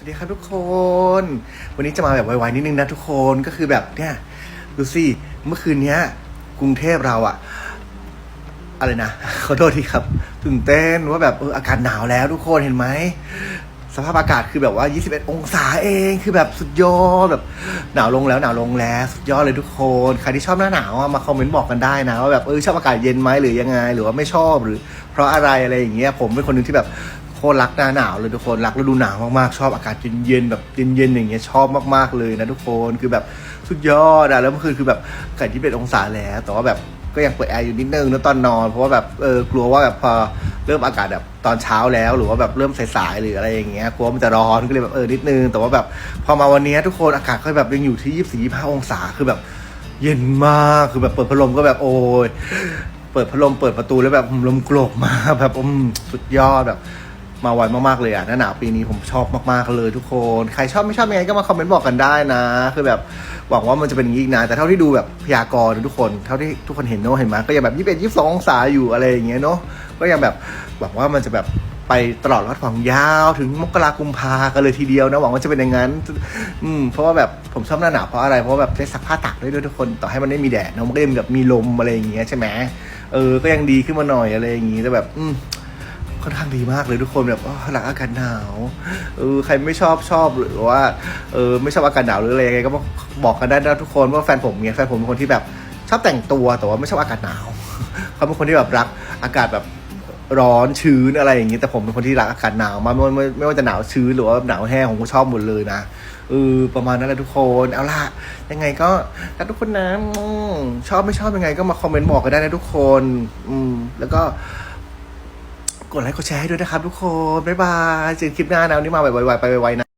สวัสดีครับทุกคน วันนี้จะมาแบบไวๆนิดนึงนะทุกคนก็คือแบบเนี่ยดูสิเมื่อคืนเนี้ย กรุงเทพเราอะอะไรนะขอโทษทีครับตื่นเต้นว่าแบบเอออากาศหนาวแล้วทุกคนเห็นไหมสภาพอากาศคือแบบว่า 21 องศาเองคือแบบสุดยอดแบบหนาวลงแล้วหนาวลงแล้วสุดยอดเลยทุกคนใครที่ชอบหน้าหนาวมาคอมเมนต์บอกกันได้นะว่าแบบเออชอบอากาศเย็นไหมหรือยังไง หรือว่าไม่ชอบหรือ เพราะอะไรอะไรอย่างเงี้ยผมเป็นคนหนึ่งที่แบบ คตรรักหน้าหนาวเลยทุกคนรักฤดูหนาวมากๆชอบอากาศเย็นๆแบบเย็นๆอย่างเงี้ยชอบมากๆเลยนะทุกคนคือแบบสุดยอดอะแล้วเมื่อคืนคือแบบอากาศที่เป็นองศาแล้ว แต่ว่าแบบก็ยังเปิดแอร์อยู่นิดนึงนะตอนนอน เพราะว่าแบบเออกลัวว่าแบบพอเริ่มอากาศแบบตอนเช้าแล้ว หรือว่าแบบเริ่มสายๆหรืออะไรอย่างเงี้ยกลัวมันจะร้อนก็เลยแบบเออนิดนึงแต่ว่าแบบพอมาวันนี้ทุกคนอากาศก็แบบยังอยู่ที่ยี่สิบสี่ยี่ห้าองศาคือแบบ เย็นมากคือแบบเปิดพัดลมก็แบบโอ้ยเปิดพัดลมเปิดประตูแล้วแบบลมกรบมาแบบอืมสุดยอดแบบ มาไวมากๆเลยอะหน้าหนาวปีนี้ผมชอบมากๆเลยทุกคน ใครชอบไม่ชอบยังไงก็มาคอมเมนต์บอกกันได้นะ คือแบบหวังว่ามันจะเป็นอย่างนี้อีกนะแต่เท่าที่ดูแบบพยากรณ์ทุกคน เท่าที่ทุกคนเห็นเนอะเห็นไหมก็ยังแบบยี่สิบเอ็ดยี่สิบสององศาอยู่อะไรอย่างเงี้ยเนาะก็ยังแบบหวังว่ามันจะแบบไปตลอดรอดฝั่งยาวถึงมกรากุมภากันเลยทีเดียวนะหวังว่าจะเป็นอย่างนั้น อืมเพราะว่าแบบผมชอบหน้าหนาวเพราะอะไรเพราะว่าแบบได้ซักผ้าตากได้ด้วยทุกคนต่อให้มันไม่มีแดดเนอะมันก็ยังแบบมีลมอะไรอย่างเงี้ยใช่ไหมเออก็ยังดีขึ้นมาหน่อยอะไรอย่างงี้แต่แบบ อืม ค่อนข้างดีมากเลยทุกคนแบบอ๋อรักอากาศหนาวเออใครไม่ชอบชอบหรือว่าเออไม่ชอบอากาศหนาวหรืออะไรยังไงก็บอกบอกกันได้นะทุกคนว่าแฟนผมเนี่ยแฟนผมเป็นคนที่แบบชอบแต่งตัวแต่ว่าไม่ชอบอากาศหนาวเขาเป็นคนที่แบบรักอากาศแบบร้อนชื้นอะไรอย่างนี้แต่ผมเป็นคนที่รักอากาศหนาวมากไม่ไม่ไม่ว่าจะหนาวชื้นหรือว่าหนาวแห้งผมก็ชอบหมดเลยนะเออประมาณนั้นแหละทุกคนเอาล่ะยังไงก็ถ้าทุกคนนะชอบไม่ชอบยังไงก็มาคอมเมนต์บอกกันได้นะทุกคน อืมแล้วก็ กดไลค์กดแชร์ให้ด้วยนะครับทุกคน บ๊ายบายเจอกันคลิปหน้านะวันนี้มาไวๆไปไวๆนะ